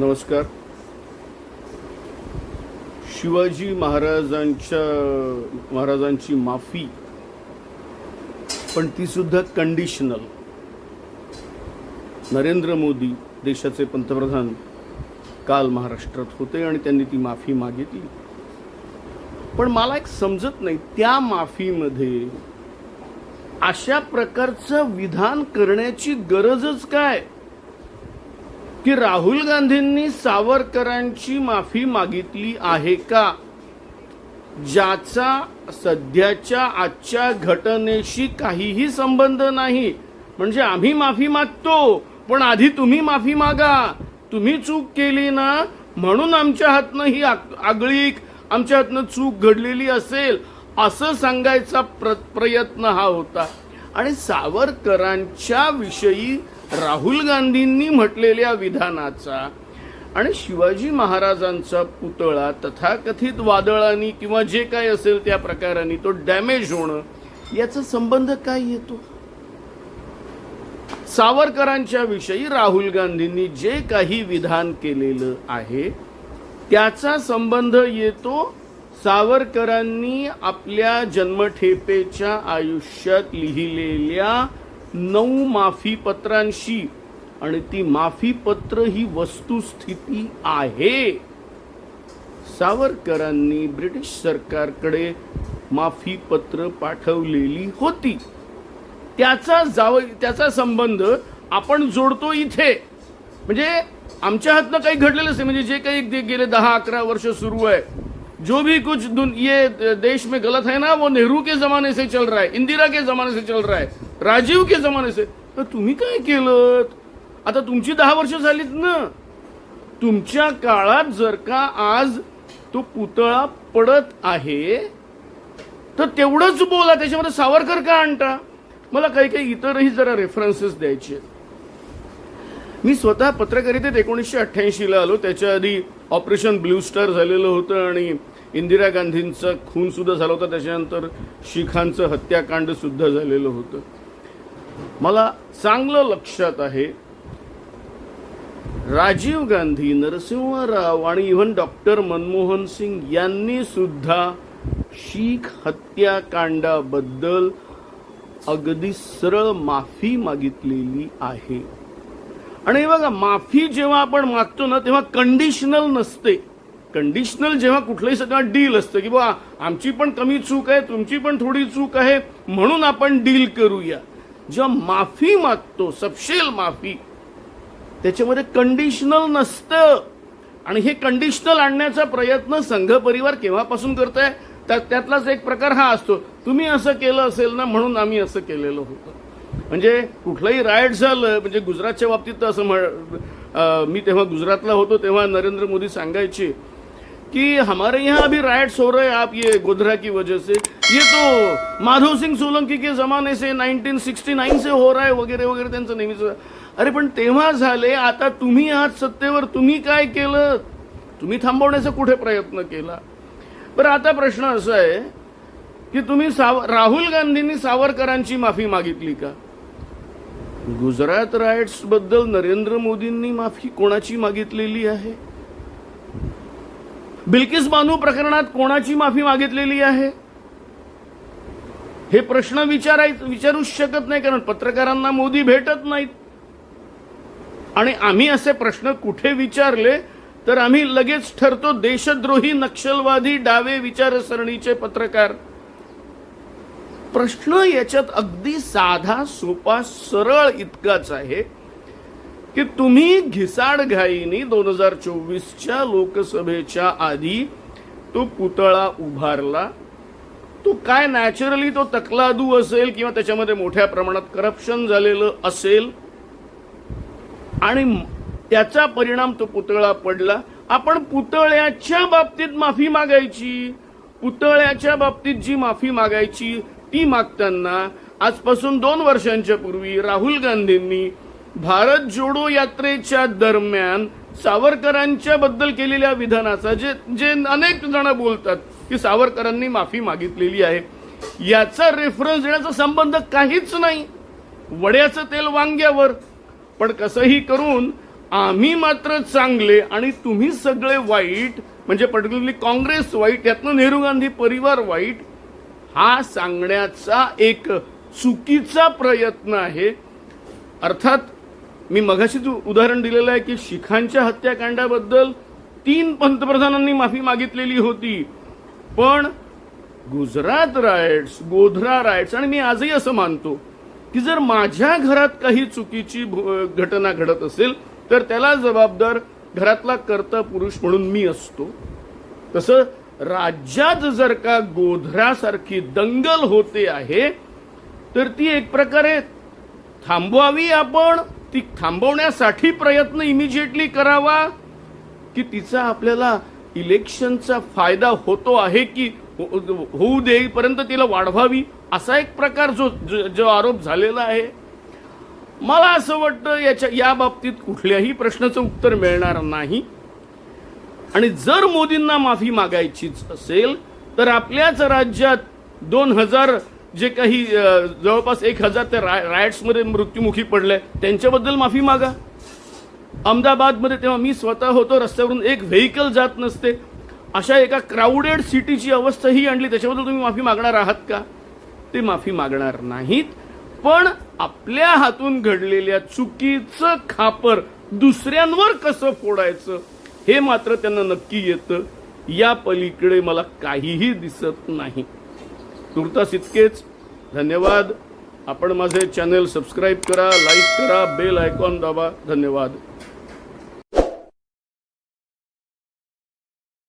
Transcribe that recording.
नमस्कार. शिवाजी महाराजांच्या महाराजांची माफी पण ती सुद्धा कंडिशनल नरेंद्र मोदी देशाचे पंतप्रधान काल महाराष्ट्रात होते आणि त्यांनी ती माफी मागितली. पण मला एक समजत नाही त्या माफीमध्ये अशा प्रकारचं विधान करण्याची गरजच काय? की राहुल गांधींनी सावरकरांची माफी मागितली आहे का? ज्याचा सध्याच्या आजच्या घटनेशी काहीही संबंध नाही. म्हणजे आम्ही माफी मागतो पण आधी तुम्ही माफी मागा. तुम्ही चूक केली ना म्हणून आमच्या हातनं ही आगळीक आमच्या हातनं चूक घडलेली असेल असं सांगायचा प्र प्रयत्न हा होता. आणि सावरकरांच्या विषयी राहुल गांधींनी म्हटलेल्या विधानाचा आणि शिवाजी महाराजांचा पुतळा तथाकथित वादळांनी किंवा जे काय असेल त्या प्रकाराने तो डॅमेज होणं याचा संबंध काय येतो? सावरकरांच्या विषयी राहुल गांधींनी जे काही विधान केलेलं आहे त्याचा संबंध येतो सावरकरांनी आपल्या जन्मठेपेच्या आयुष्यात लिहिलेल्या नऊ माफीपत्रांशी आणि ती माफीपत्र ही वस्तुस्थिती आहे. सावरकरांनी ब्रिटिश सरकारकडे माफीपत्र पाठवलेली होती. त्याचा जाव त्याचा संबंध आपण जोडतो इथे. म्हणजे आमच्या हातनं काही घडलेलं नाही. म्हणजे जे काही गेले दहा अकरा वर्ष सुरू आहे. जो भी कुछ दुन- ये देश में गलत है ना वो नेहरू के जमाने से चल रहा है इंदिरा के जमाने से चल रहा है. राजीव के जमाने से। तर तुम्ही काय केलं आता तुमची दहा वर्ष झालीत ना. तुमच्या काळात जर का आज तो पुतळा पडत आहे तर तेवढंच बोला त्याच्यामध्ये सावरकर का आणता? मला काही काही इतरही जरा रेफरन्सेस द्यायचे आहेत. मी स्वतः पत्रकारितेत एकोणीसशे अठ्ठ्याऐंशीला आलो. त्याच्या आधी ऑपरेशन ब्ल्यू स्टार झालेलं होतं आणि इंदिरा गांधींचा खून सुद्धा झाला होता. त्याच्यानंतर शिखांचं हत्याकांड सुद्धा झालेलं होतं. मला चांगलं लक्षात आहे. राजीव गांधी नरसिंह राव आणि इव्हन डॉक्टर मनमोहन सिंग यांनी सुद्धा शीख हत्याकांडाबद्दल अगदी सरळ माफी मागितलेली आहे. आणि बघा माफी जेव्हा आपण मागतो ना तेव्हा कंडिशनल नसते. कंडिशनल जेव्हा कुठलंही सगळं डील असतं की बा आमची पण कमी चूक आहे तुमची पण थोडी चूक आहे म्हणून आपण डील करूया. जेव्हा माफी मागतो सपशेल माफी त्याच्यामध्ये कंडिशनल नसतं. आणि हे कंडिशनल आणण्याचा प्रयत्न संघ परिवार केव्हापासून करताय? त्या- त्यातलाच एक प्रकार हा असतो. तुम्ही असं केलं असेल ना म्हणून आम्ही असं केलेलं होतं. म्हणजे कुठलंही रायड झालं म्हणजे गुजरातच्या बाबतीत तर असं म्हण- मी तेव्हा गुजरातला होतो तेव्हा नरेंद्र मोदी सांगायचे की हमारे यहाँ अभी राइट्स हो रहे आप ये गोधरा की वजह से. ये तो माधव सिंग सोलंकी के जमाने से 1969 से हो रहा है वगैरे वगैरे त्यांचं नेहमीच. अरे पण तेव्हा झाले आता तुम्ही आहात सत्तेवर तुम्ही काय केलं? तुम्ही थांबवण्याचा कुठे प्रयत्न केला? बरं आता प्रश्न असा आहे की तुम्ही साव राहुल गांधींनी सावरकरांची माफी मागितली का? गुजरात रायट्सबद्दल नरेंद्र मोदींनी माफी कोणाची मागितलेली आहे? बिल्किस बानू प्रकरणात कोणाची माफी मागितलेली आहे? हे प्रश्न विचाराय विचारूच शकत नाही कारण पत्रकारांना मोदी भेटत नाहीत. आणि आम्ही असे प्रश्न कुठे विचारले तर आम्ही लगेच ठरतो देशद्रोही नक्षलवादी डावे विचारसरणीचे पत्रकार. प्रश्न याच्यात अगदी साधा सोपा सरळ इतकाच आहे की तुम्ही घिसाडघाईनी दोन हजार चोवीसच्या लोकसभेच्या आधी तो पुतळा उभारला तो काय नॅचरली तो तकलादू असेल किंवा त्याच्यामध्ये मोठ्या प्रमाणात करप्शन झालेलं असेल? आणि त्याचा परिणाम तो पुतळा पडला. आपण पुतळ्याच्या बाबतीत माफी मागायची. पुतळ्याच्या बाबतीत जी माफी मागायची ती मागताना आजपासून दोन वर्षांच्या पूर्वी राहुल गांधींनी भारत जोडो यात्रेच्या दरम्यान सावरकरांच्या बद्दल केलेल्या विधानाचा जे जे अनेक जण बोलतात की सावरकरांनी माफी मागितलेली आहे. याचा रेफरन्स देण्याचा संबंध काहीच नाही. वड्याचं तेल वांग्यावर. पण कसंही करून आम्ही मात्र चांगले आणि तुम्ही सगळे वाईट म्हणजे पर्टिक्युलरली काँग्रेस वाईट यातनं नेहरू गांधी परिवार वाईट हा सांगण्याचा एक चुकीचा प्रयत्न आहे. अर्थात मी मगाशीच उदाहरण दिलेलं आहे की शिखांच्या हत्याकांडाबद्दल तीन पंतप्रधानांनी माफी मागितलेली होती. पण गुजरात रायट्स गोधरा रायट्स आणि मी आजही असं मानतो की जर माझ्या घरात काही चुकीची घटना घडत असेल तर त्याला जबाबदार घरातला कर्ता पुरुष म्हणून मी असतो. तसं राज्यात जर का गोधरासारखी दंगल होते आहे तर ती एक प्रकारे थांबवावी आपण ती थांबवण्यासाठी प्रयत्न इमिजिएटली करावा की तिचा आपल्याला इलेक्शनचा फायदा होतो आहे की हो- होऊ देईपर्यंत तिला वाढवावी असा एक प्रकार जो जो- जो आरोप झालेला आहे. मला असं वाटतं याच्या या बाबतीत कुठल्याही प्रश्नाचं उत्तर मिळणार नाही. आणि जर मोदींना माफी मागायचीच असेल तर आपल्याच राज्यात दोन हजार जे काही जवळपास एक हजार त्या राय रायट्समध्ये मृत्युमुखी पडले त्यांच्याबद्दल माफी मागा. अहमदाबादमध्ये तेव्हा मी स्वतः होतो रस्त्यावरून एक व्हेकल जात नसते. अशा एका क्राऊडेड सिटीची अवस्था ही आणली. त्याच्याबद्दल तुम्ही माफी मागणार आहात का? ते माफी मागणार नाहीत. पण आपल्या हातून घडलेल्या चुकीचं खापर दुसऱ्यांवर कसं फोडायचं हे मात्र त्यांना नक्की येतं. या पलीकडे मला काहीही दिसत नाही. तुर्तास इतकेच. धन्यवाद. आपण माझे चॅनल सबस्क्राईब करा लाईक करा बेल आयकॉन दाबा. धन्यवाद.